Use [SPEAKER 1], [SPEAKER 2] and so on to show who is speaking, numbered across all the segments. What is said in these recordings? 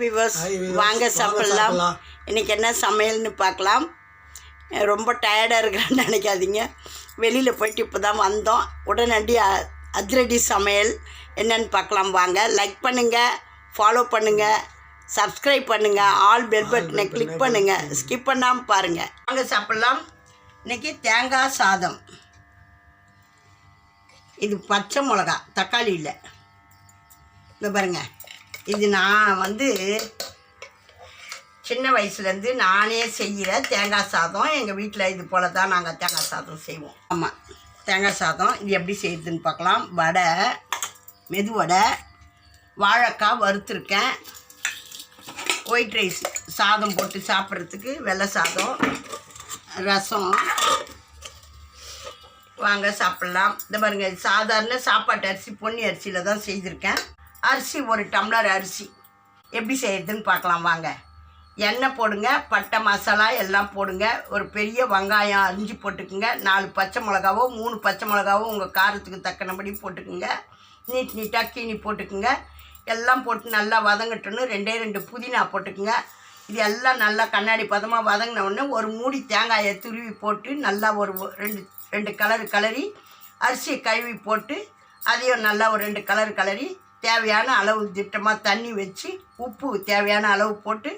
[SPEAKER 1] Viewers வாங்க சாப்பிடலாம். இன்னைக்கு என்ன சமையல்னு பார்க்கலாம். ரொம்ப டயர்டாக இருக்கிறேன்னு நினைக்காதீங்க. வெளியில் போயிட்டு இப்போ தான் வந்தோம். உடனடி அதிரடி சமையல் என்னன்னு பார்க்கலாம். வாங்க லைக் பண்ணுங்கள் ஃபாலோ பண்ணுங்கள் சப்ஸ்கிரைப் பண்ணுங்கள் ஆல் பெல் பட்டனை கிளிக் பண்ணுங்கள் ஸ்கிப் பண்ணாமல் பாருங்கள் வாங்க சாப்பிடலாம். இன்னைக்கு தேங்காய் சாதம். இது பச்சை மிளகா தக்காளி இல்லை. இந்த பாருங்க. இது நான் வந்து சின்ன வயசுலேருந்து நானே செய்கிற தேங்காய் சாதம். எங்கள் வீட்டில் இது போல தான் நாங்கள் தேங்காய் சாதம் செய்வோம். ஆமாம் தேங்காய் சாதம் இது எப்படி செய்யுதுன்னு பார்க்கலாம். வடை மெதுவடை வாழைக்காய் வறுத்துருக்கேன். ஒயிட் ரைஸ் சாதம் போட்டு சாப்பிட்றதுக்கு வெள்ளை சாதம் ரசம். வாங்க சாப்பிட்லாம். இந்த பாருங்க இது சாதாரண சாப்பாட்டு அரிசி பொன்னி அரிசியில் தான் செய்திருக்கேன். அரிசி ஒரு டம்ளர் அரிசி. எப்படி செய்கிறதுன்னு பார்க்கலாம் வாங்க. எண்ணெய் போடுங்க பட்டை மசாலா எல்லாம் போடுங்க. ஒரு பெரிய வெங்காயம் அரிஞ்சு போட்டுக்குங்க. நாலு பச்சை மிளகாவோ மூணு பச்சை மிளகாவோ உங்கள் காரத்துக்கு தக்கனபடி போட்டுக்குங்க. நீட் நீட்டாக கீனி போட்டுக்குங்க. எல்லாம் போட்டு நல்லா வதங்கட்டணும் ரெண்டே ரெண்டு புதினா போட்டுக்குங்க. இது எல்லாம் நல்லா கண்ணாடி பதமாக வதங்கினவுடனே ஒரு மூடி தேங்காயை துருவி போட்டு நல்லா ஒரு ரெண்டு ரெண்டு கலர் கலரி அரிசியை கழுவி போட்டு அதையும் நல்லா ஒரு ரெண்டு கலர் கலரி தேவையான அளவு திட்டமாக தண்ணி வச்சு உப்பு தேவையான அளவு போட்டு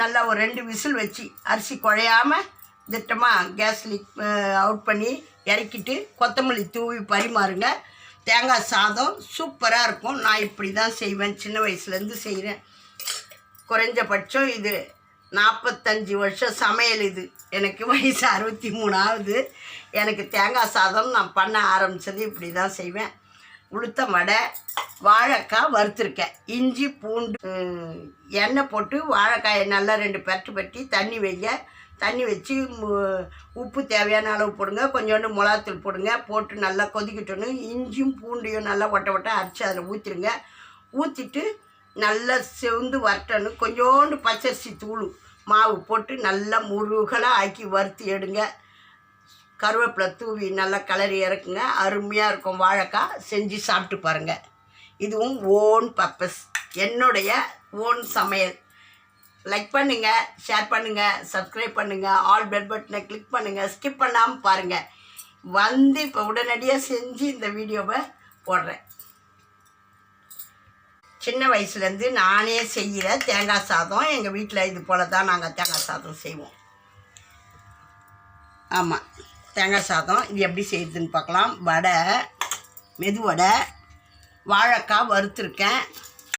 [SPEAKER 1] நல்லா ஒரு ரெண்டு விசில் வச்சு அரிசி குழையாமல் திட்டமாக கேஸ் லீக் அவுட் பண்ணி இறக்கிட்டு கொத்தமல்லி தூவி பரிமாறுங்க. தேங்காய் சாதம் சூப்பராக இருக்கும். நான் இப்படி தான் செய்வேன். சின்ன வயசுலேருந்து செய்கிறேன் குறைஞ்சபட்சம் இது நாற்பத்தஞ்சு வருஷம் சமையல் இது. எனக்கு வயசு அறுபத்தி மூணாவது. எனக்கு தேங்காய் சாதம் நான் பண்ண ஆரம்பித்தது இப்படி தான் செய்வேன். உளுத்த வடை வாழைக்காய் வறுத்துருக்கேன். இஞ்சி பூண்டு எண்ணெய் போட்டு வாழைக்காயை நல்லா ரெண்டு பெரட்டு பட்டி தண்ணி வைங்க. தண்ணி வச்சு மு- உப்பு தேவையான அளவு போடுங்க. கொஞ்சோண்டு மிளகாத்தூள் போடுங்க. போட்டு நல்லா கொதிக்கிட்டோன்னு இஞ்சியும் பூண்டையும் நல்லா ஒட்ட ஒட்ட அரைச்சி அதில் ஊற்றிடுங்க ஊற்றிட்டு நல்லா செவந்து வரட்டணும். கொஞ்சோண்டு பச்சரிசி தூள் மாவு போட்டு நல்லா முருகலாக ஆக்கி வறுத்து எடுங்க. கருவேப்பிலை தூவி நல்லா கலரி இறக்குங்க. அருமையாக இருக்கும் வாழைக்காய். செஞ்சு சாப்பிட்டு பாருங்கள் இதுவும் ஓன் பர்பஸ் என்னுடைய ஓன் சமையல். லைக் பண்ணுங்கள் ஷேர் பண்ணுங்கள் சப்ஸ்கிரைப் பண்ணுங்கள் ஆல் பெல் பட்டனை கிளிக் பண்ணுங்கள் ஸ்கிப் பண்ணாமல் பாருங்கள் வந்து இப்போ உடனடியாக செஞ்சு இந்த வீடியோவை போடுறேன். சின்ன வயசுலேருந்து நானே செய்கிற தேங்காய் சாதம். எங்கள் வீட்டில் இது போல் தான் நாங்கள் தேங்காய் சாதம் செய்வோம். ஆமாம் தேங்காய் சாதம். இது எப்படி செய்யுதுன்னு பார்க்கலாம். வடை மெது வடை வாழைக்காய் வறுத்துருக்கேன்.